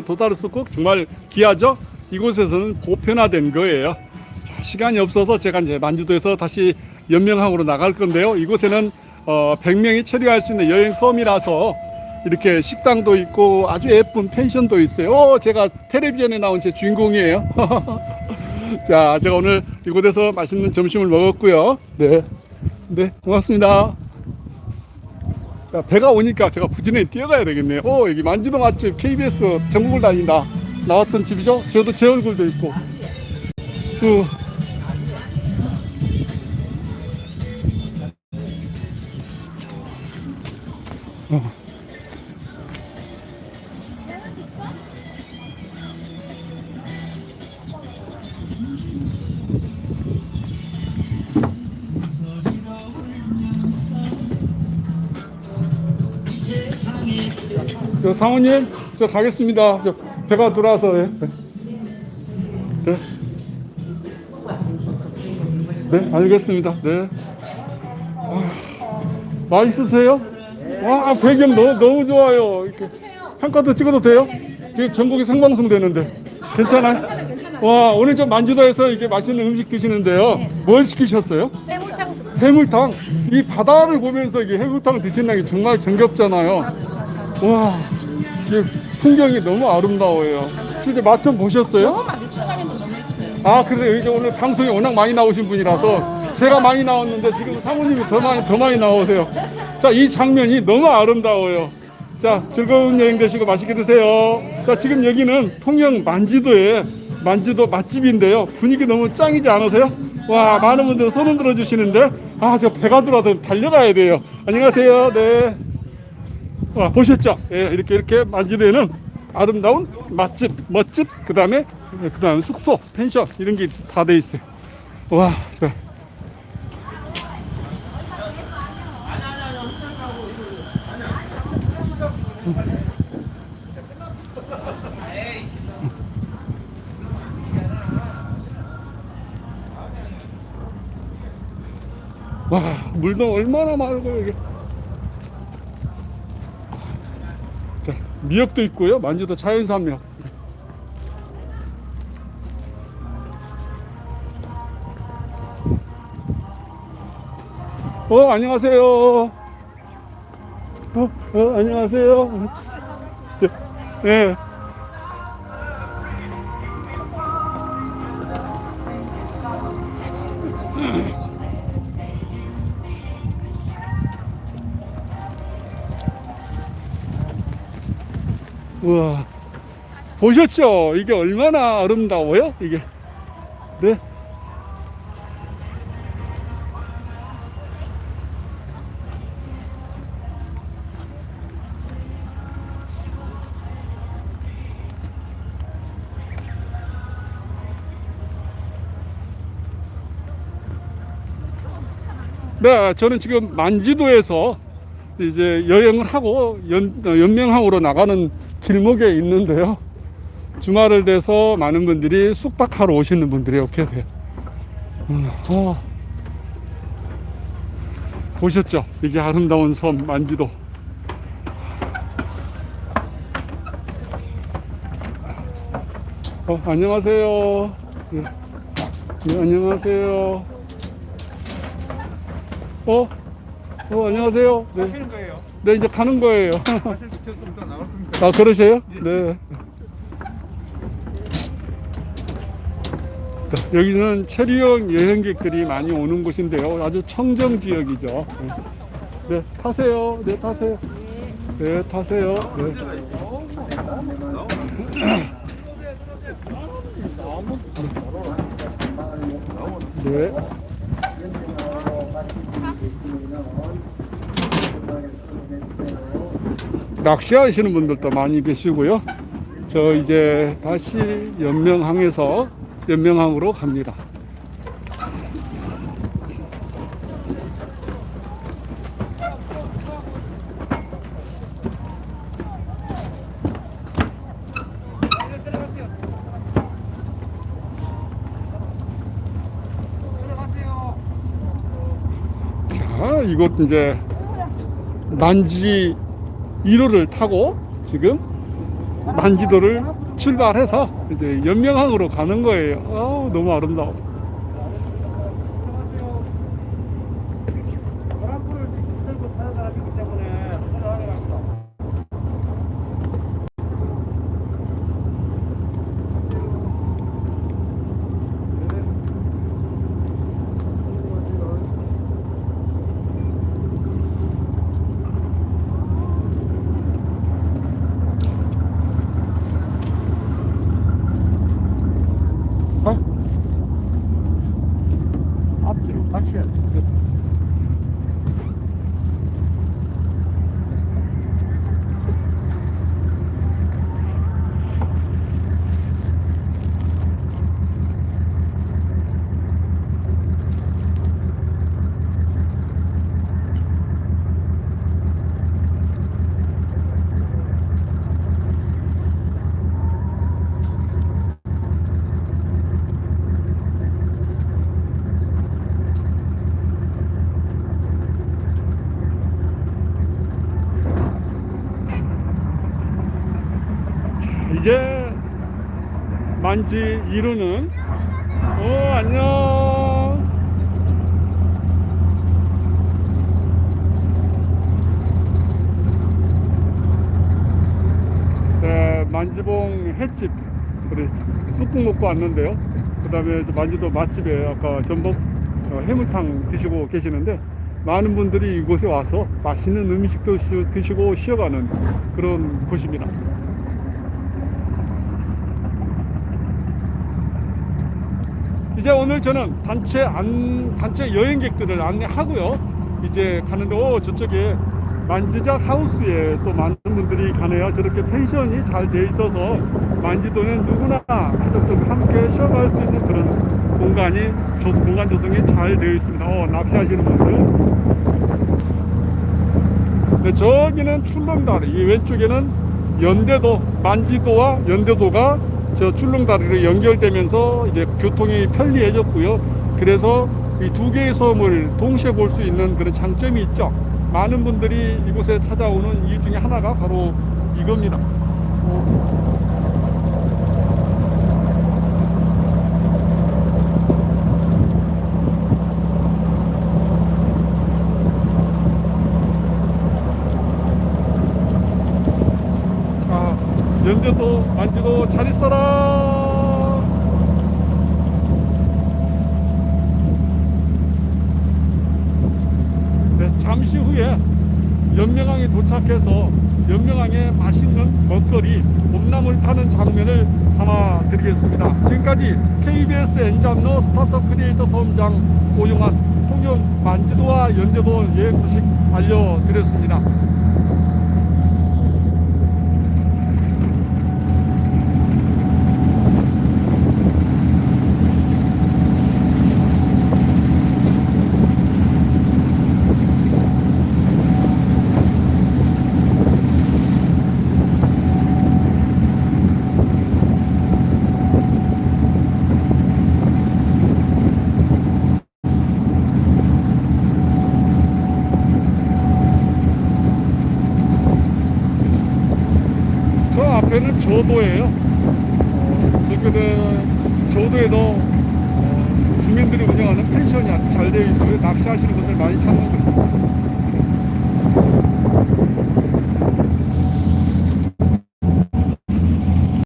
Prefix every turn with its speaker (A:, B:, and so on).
A: 도다르스국 정말 귀하죠. 이곳에서는 보편화된 거예요. 자, 시간이 없어서 제가 이제 만주도에서 다시 연명항으로 나갈 건데요. 이곳에는 어, 100명이 체류할 수 있는 여행 섬이라서 이렇게 식당도 있고 아주 예쁜 펜션도 있어요. 어, 제가 텔레비전에 나온 제 주인공이에요. 자, 제가 오늘 이곳에서 맛있는 점심을 먹었고요. 네, 네, 고맙습니다. 야, 배가 오니까 제가 부지런히 뛰어가야 되겠네요. 오, 여기 만주동 맛집 KBS 전국을 다닌다. 나왔던 집이죠? 저도 제 얼굴도 있고. 그, 저 상우님, 저 가겠습니다. 저 배가 들어와서. 예. 네. 네, 알겠습니다. 네. 아, 맛있으세요? 와, 배경 너무, 너무 좋아요. 이렇게. 한 컷도 찍어도 돼요? 지금 전국이 생방송 되는데. 괜찮아요? 와, 오늘 저 만주도에서 이게 맛있는 음식 드시는데요. 뭘 시키셨어요?
B: 해물탕.
A: 이 바다를 보면서 이게 해물탕 드신다는 게 정말 정겹잖아요. 와, 이 풍경이 너무 아름다워요. 진짜 맛좀 보셨어요?
B: 너무 맛있어. 사장님도 너무 예쁘세요.
A: 아, 그래요. 이제 오늘 방송에 워낙 많이 나오신 분이라서 제가 많이 나왔는데 지금 사모님이 더 많이, 더 많이 나오세요. 자, 이 장면이 너무 아름다워요. 자, 즐거운 여행 되시고 맛있게 드세요. 자, 지금 여기는 통영 만지도에 만지도 맛집인데요. 분위기 너무 짱이지 않으세요? 와, 많은 분들 손 흔 들어 주시는데, 아, 저 배가 들어와서 달려가야 돼요. 안녕하세요. 네. 와, 보셨죠? 예, 이렇게 이렇게 만지도에는 아름다운 맛집, 멋집, 그 다음에 그 다음 숙소, 펜션 이런 게 다 돼 있어요. 와, 자. 와, 물도 얼마나 맑아요, 이게. 자, 미역도 있고요. 만주도 자연산 미역. 어, 안녕하세요. 어, 어, 안녕하세요. 네. 네. 우와. 보셨죠? 이게 얼마나 아름다워요? 이게. 네. 네, 저는 지금 만지도에서 이제 여행을 하고 연, 어, 연명항으로 나가는 길목에 있는데요. 주말을 돼서 많은 분들이 숙박하러 오시는 분들이 계세요. 음, 어. 보셨죠? 이게 아름다운 섬 만지도. 어, 안녕하세요. 네. 네, 안녕하세요. 어? 어, 안녕하세요. 네.
C: 하시는 거예요.
A: 네, 이제 가는 거예요.
C: 사실 저좀 이따 나올 겁니다.
A: 아, 그러세요? 네. 자, 여기는 체류형 여행객들이 많이 오는 곳인데요. 아주 청정 지역이죠. 네. 네, 타세요. 네, 타세요. 네, 타세요. 네. 네. 낚시하시는 분들도 많이 계시고요. 저 이제 다시 연명항에서 연명항으로 갑니다. 자, 이곳 이제 난지 1호를 타고 지금 만지도를 출발해서 이제 연명항으로 가는 거예요. 아우, 너무 아름다워.
D: 노란불을 들고 타는 사람이 있기 때문에 그걸 확인합니다.
A: 어?
D: 앞뒤로 같이 해야 돼.
A: 이제 만지 이루는 어 안녕. 네 만지봉 횟집. 우리 쑥국 먹고 왔는데요. 그 다음에 만지도 맛집에 아까 전복 어, 해물탕 드시고 계시는데 많은 분들이 이곳에 와서 맛있는 음식도 시- 드시고 쉬어가는 그런 곳입니다 이제 오늘 저는 단체 안 단체 여행객들을 안내하고요. 이제 가는데 오 저쪽에 만지작 하우스에 또 많은 분들이 가네요. 저렇게 펜션이 잘 돼 있어서 만지도는 누구나 가족들과 함께 쉬어갈 수 있는 그런 공간이 조, 공간 조성이 잘 되어 있습니다. 어, 낚시하시는 분들. 네, 저기는 출렁다리, 이 왼쪽에는 연대도, 만지도와 연대도가 저 출렁다리로 연결되면서 이제 교통이 편리해졌고요. 그래서 이 두 개의 섬을 동시에 볼 수 있는 그런 장점이 있죠. 많은 분들이 이곳에 찾아오는 이유 중에 하나가 바로 이겁니다. 아, 연대도 만지도 잘 있어라. 네, 잠시 후에 연명항에 도착해서 연명항에 맛있는 먹거리, 봄나물 타는 장면을 담아드리겠습니다. 지금까지 KBS 엔잡너 스타트업 크리에이터 사업장 오용환 통영 만지도와 연대도 여행 소식 알려드렸습니다. 저 앞에는 저도예요. 어, 저기는 저도에도 어, 주민들이 운영하는 펜션이 잘 되어 있고요. 낚시하시는 분들 많이 찾는 곳입니다.